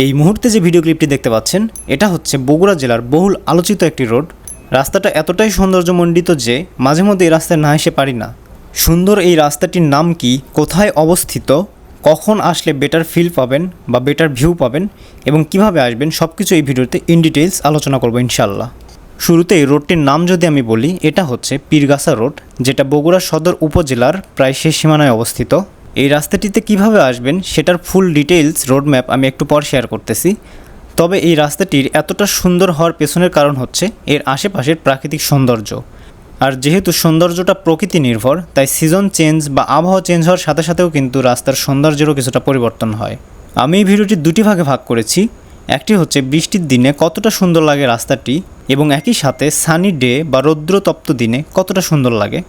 এই মুহূর্তে যে ভিডিও ক্লিপটি দেখতে পাচ্ছেন, এটা হচ্ছে বগুড়া জেলার বহুল আলোচিত একটি রোড রাস্তাটা এতটাই সৌন্দর্যমণ্ডিত যে মাঝে মধ্যে এই রাস্তায় না এসে পারি না। সুন্দর এই রাস্তাটির নাম কি, কোথায় অবস্থিত, কখন আসলে বেটার ফিল পাবেন বা বেটার ভিউ পাবেন এবং কীভাবে আসবেন সব কিছু এই ভিডিওতে ইন ডিটেলস আলোচনা করব ইনশাল্লাহ শুরুতে এই রোডটির নাম যদি আমি বলি, এটা হচ্ছে পীরগাছা রোড যেটা বগুড়া সদর উপজেলার প্রায় শেষ সীমানায় অবস্থিত। এই রাস্তাটিতে কীভাবে আসবেন সেটার ফুল ডিটেইলস রোড ম্যাপ আমি একটু পর শেয়ার করতেছি। তবে এই রাস্তাটির এতটা সুন্দর হওয়ার পেছনের কারণ হচ্ছে, এর আশেপাশের প্রাকৃতিক সৌন্দর্য। আর যেহেতু সৌন্দর্যটা প্রকৃতি নির্ভর, তাই সিজন চেঞ্জ বা আবহাওয়া চেঞ্জ হওয়ার সাথে সাথেও কিন্তু রাস্তার সৌন্দর্যেরও কিছুটা পরিবর্তন হয়। আমি এই ভিডিওটি দুটি ভাগে ভাগ করেছি। একটি হচ্ছে বৃষ্টির দিনে কতটা সুন্দর লাগে রাস্তাটি, এবং একই সাথে সানি ডে বা রৌদ্রতপ্ত দিনে কতটা সুন্দর লাগে।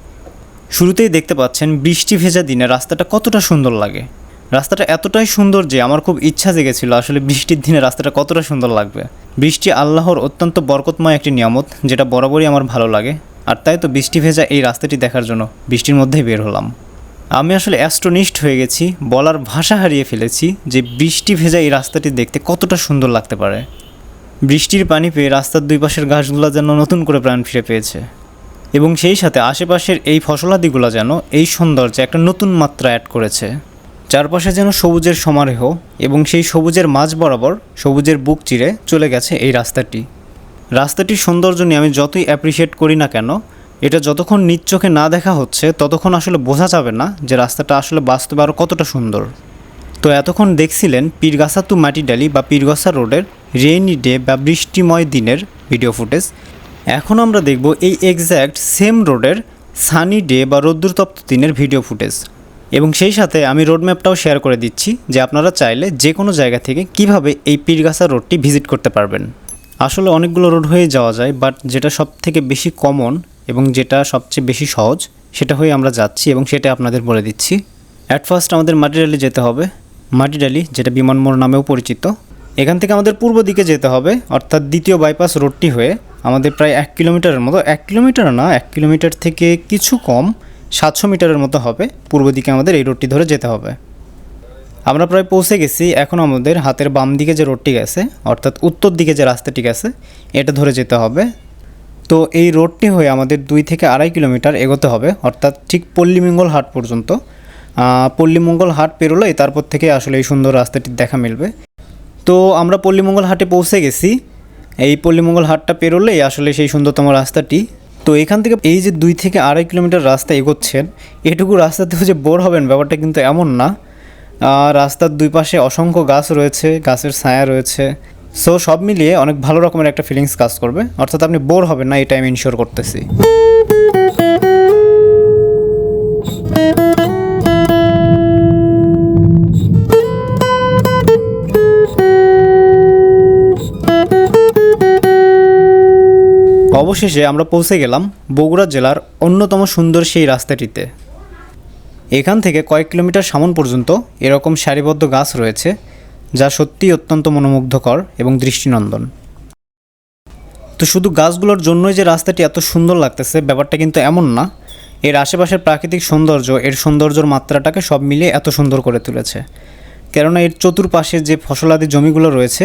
শুরুতেই দেখতে পাচ্ছেন বৃষ্টি ভেজা দিনে রাস্তাটা কতটা সুন্দর লাগে। রাস্তাটা এতটাই সুন্দর যে আমার খুব ইচ্ছা জেগেছিল আসলে বৃষ্টির দিনে রাস্তাটা কতটা সুন্দর লাগবে। বৃষ্টি আল্লাহর অত্যন্ত বরকতময় একটি নিয়ামত, যেটা বরাবরই আমার ভালো লাগে। আর তাই তো বৃষ্টি ভেজা এই রাস্তাটি দেখার জন্য বৃষ্টির মধ্যেই বের হলাম। আমি আসলে অ্যাস্ট্রোনিস্ট হয়ে গেছি, বলার ভাষা হারিয়ে ফেলেছি যে বৃষ্টি ভেজা এই রাস্তাটি দেখতে কতটা সুন্দর লাগতে পারে। বৃষ্টির পানি পেয়ে রাস্তার দুই পাশের ঘাসগুলো যেন নতুন করে প্রাণ ফিরে পেয়েছে। এবং সেই সাথে আশেপাশের এই ফসলাদিগুলো যেন এই সৌন্দর্যে একটা নতুন মাত্রা অ্যাড করেছে। চারপাশে যেন সবুজের সমারোহ এবং সেই সবুজের মাঝ বরাবর সবুজের বুক চিরে চলে গেছে এই রাস্তাটি। রাস্তাটির সৌন্দর্য নিয়ে আমি যতই অ্যাপ্রিসিয়েট করি না কেন, এটা যতক্ষণ নিজ চোখে না দেখা হচ্ছে, ততক্ষণ আসলে বোঝা যাবে না যে রাস্তাটা আসলে বাস্তবে আরও কতটা সুন্দর। তো এতক্ষণ দেখছিলেন পীরগাছা টু মাটিডালি বা পীরগাছা রোডের রেইনি ডে বা বৃষ্টিময় দিনের ভিডিও ফুটেজ এখন আমরা দেখব এই এক্স্যাক্ট সেম রোডের সানি ডে বা রৌদ্রতপ্ত দিনের ভিডিও ফুটেজ এবং সেই সাথে আমি রোড ম্যাপটাও শেয়ার করে দিচ্ছি যে আপনারা চাইলে যে কোনো জায়গা থেকে কীভাবে এই পীরগাছা রোডটি ভিজিট করতে পারবেন। আসলে অনেকগুলো রোড হয়ে যাওয়া যায় বাট যেটা সব থেকে বেশি কমন এবং যেটা সবচেয়ে বেশি সহজ, সেটা হয়ে আমরা যাচ্ছি এবং সেটা আপনাদের বলে দিচ্ছি। অ্যাট ফার্স্ট আমাদের মাটিডালি যেতে হবে। মাটিডালি যেটা বিমানমোড় নামেও পরিচিত এখান থেকে আমাদের পূর্ব দিকে যেতে হবে, অর্থাৎ দ্বিতীয় বাইপাস রোডটি হয়ে আমাদের প্রায় এক কিলোমিটারের মতো, এক কিলোমিটার না, এক কিলোমিটার থেকে কিছু কম, সাতশো মিটারের মতো হবে পূর্ব দিকে আমাদের এই রোডটি ধরে যেতে হবে। আমরা প্রায় পৌঁছে গেছি, এখন আমাদের হাতের বাম দিকে যে রোডটি গেছে, অর্থাৎ উত্তর দিকে যে রাস্তাটি গেছে, এটা ধরে যেতে হবে। তো এই রোডটি হয়ে আমাদের দুই থেকে আড়াই কিলোমিটার এগোতে হবে, অর্থাৎ ঠিক পল্লীমঙ্গল হাট পর্যন্ত। পল্লীমঙ্গল হাট পেরোলেই তারপর থেকে আসলে এই সুন্দর রাস্তাটির দেখা মিলবে। তো আমরা পল্লীমঙ্গল হাটে পৌঁছে গেছি। এই পল্লীমঙ্গল হাটটা পেরোলেই আসলে সেই সুন্দরতম রাস্তাটি। তো এখান থেকে এই যে দুই থেকে আড়াই কিলোমিটার রাস্তা এগোচ্ছেন, এটুকু রাস্তাতেও যে বোর হবেন ব্যাপারটা কিন্তু এমন না। রাস্তার দুই পাশে অসংখ্য গাছ রয়েছে, গাছের ছায়া রয়েছে। সো সব মিলিয়ে অনেক ভালো রকমের একটা ফিলিংস কাজ করবে। অর্থাৎ আপনি বোর হবেন না এটা আমি ইনশিওর করতেছি। অবশেষে আমরা পৌঁছে গেলাম বগুড়া জেলার অন্যতম সুন্দর সেই রাস্তাটিতে। এখান থেকে কয়েক কিলোমিটার সামন পর্যন্ত এরকম সারিবদ্ধ গাছ রয়েছে, যা সত্যিই অত্যন্ত মনোমুগ্ধকর এবং দৃষ্টিনন্দন। তো শুধু গাছগুলোর জন্যই যে রাস্তাটি এত সুন্দর লাগতেছে, ব্যাপারটা কিন্তু এমন না। এর আশেপাশের প্রাকৃতিক সৌন্দর্য, এর সৌন্দর্যর মাত্রাটাকে সব মিলিয়ে এত সুন্দর করে তুলেছে। কেননা এর চতুর্পাশে যে ফসলাদি জমিগুলো রয়েছে,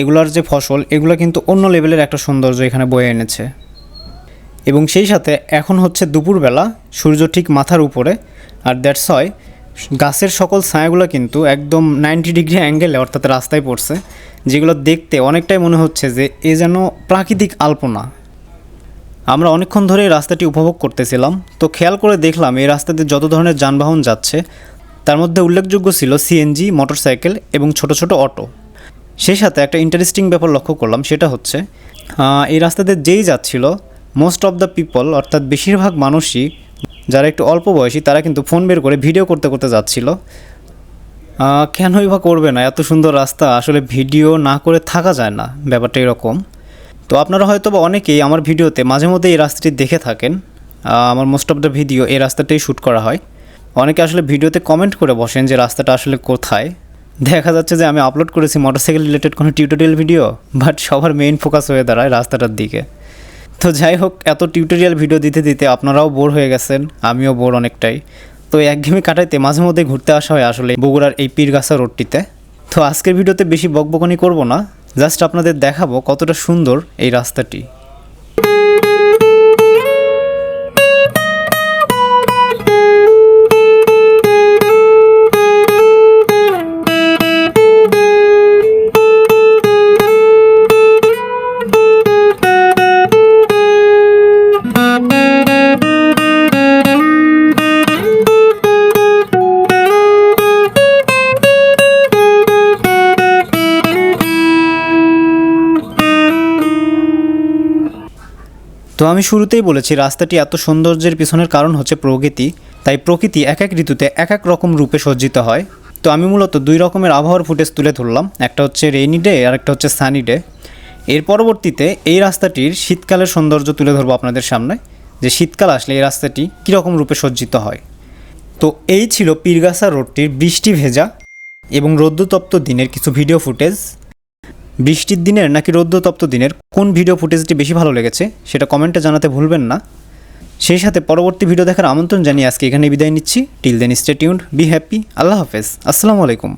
এগুলার যে ফসল, এগুলো কিন্তু অন্য লেভেলের একটা সৌন্দর্য এখানে বয়ে এনেছে। এবং সেই সাথে এখন হচ্ছে দুপুরবেলা, সূর্য ঠিক মাথার উপরে, আর দ্যাটস হয় গাছের সকল ছায়াগুলো কিন্তু একদম নাইনটি ডিগ্রি অ্যাঙ্গেলে অর্থাৎ রাস্তায় পড়ছে, যেগুলো দেখতে অনেকটাই মনে হচ্ছে যে এ যেন প্রাকৃতিক আলপনা। আমরা অনেকক্ষণ ধরে রাস্তাটি উপভোগ করতেছিলাম, তো খেয়াল করে দেখলাম এই রাস্তাতে যত ধরনের যানবাহন যাচ্ছে, তার মধ্যে উল্লেখযোগ্য ছিল সিএনজি মোটরসাইকেল এবং ছোট ছোট অটো। সেই সাথে একটা ইন্টারেস্টিং ব্যাপার লক্ষ্য করলাম, সেটা হচ্ছে এই রাস্তাতে যেই যাচ্ছিল মোস্ট অফ দ্য পিপল অর্থাৎ বেশিরভাগ মানুষই, যারা একটু অল্প বয়সী, তারা কিন্তু ফোন বের করে ভিডিও করতে করতে যাচ্ছিল। কেনই বা করবে না? এত সুন্দর রাস্তা, আসলে ভিডিও না করে থাকা যায় না, ব্যাপারটা এরকম। তো আপনারা হয়তো বা অনেকেই আমার ভিডিওতে মাঝে মধ্যে এই রাস্তাটি দেখে থাকেন। আমার মোস্ট অফ দ্য ভিডিও এই রাস্তাটাই শ্যুট করা হয়। অনেকে আসলে ভিডিওতে কমেন্ট করে বসেন যে রাস্তাটা আসলে কোথায়। দেখা যাচ্ছে যে আমি আপলোড করেছি মোটরসাইকেল রিলেটেড কোনো টিউটোরিয়াল ভিডিও বাট সবার মেইন ফোকাস হয়ে দাঁড়ায় রাস্তাটার দিকে। তো যাই হোক, এত টিউটোরিয়াল ভিডিও দিতে দিতে আপনারাও বোর হয়ে গেছেন, আমিও বোর অনেকটাই। তো একঘেয়েমি কাটাইতে মাঝে মধ্যে ঘুরতে আসা হয় আসলে বগুড়ার এই পীরগাছা রোডটিতে। তো আজকের ভিডিওতে বেশি বকবকনি করব না জাস্ট আপনাদের দেখাবো কতটা সুন্দর এই রাস্তাটি। তো আমি শুরুতেই বলেছি, রাস্তাটি এত সৌন্দর্যের পিছনের কারণ হচ্ছে প্রকৃতি, তাই প্রকৃতি এক এক ঋতুতে এক এক রকম রূপে সজ্জিত হয়। তো আমি মূলত দুই রকমের আবহাওয়ার ফুটেজ তুলে ধরলাম, একটা হচ্ছে রেইনি ডে আর একটা হচ্ছে সানি ডে এর পরবর্তীতে এই রাস্তাটির শীতকালের সৌন্দর্য তুলে ধরবো আপনাদের সামনে, যে শীতকাল আসলে এই রাস্তাটি কীরকম রূপে সজ্জিত হয়। তো এই ছিল পীরগাছা রোডটির বৃষ্টি ভেজা এবং রৌদ্রতপ্ত দিনের কিছু ভিডিও ফুটেজ বৃষ্টির দিনের নাকি রৌদ্রতপ্ত দিনের কোন ভিডিও ফুটেজটি বেশি ভালো লেগেছে সেটা কমেন্টে জানাতে ভুলবেন না। সেই সাথে পরবর্তী ভিডিও দেখার আমন্ত্রণ জানিয়ে আজকে এখানে বিদায় নিচ্ছি। Till then stay tuned be happy Allah হাফেজ। আসসালামু আলাইকুম।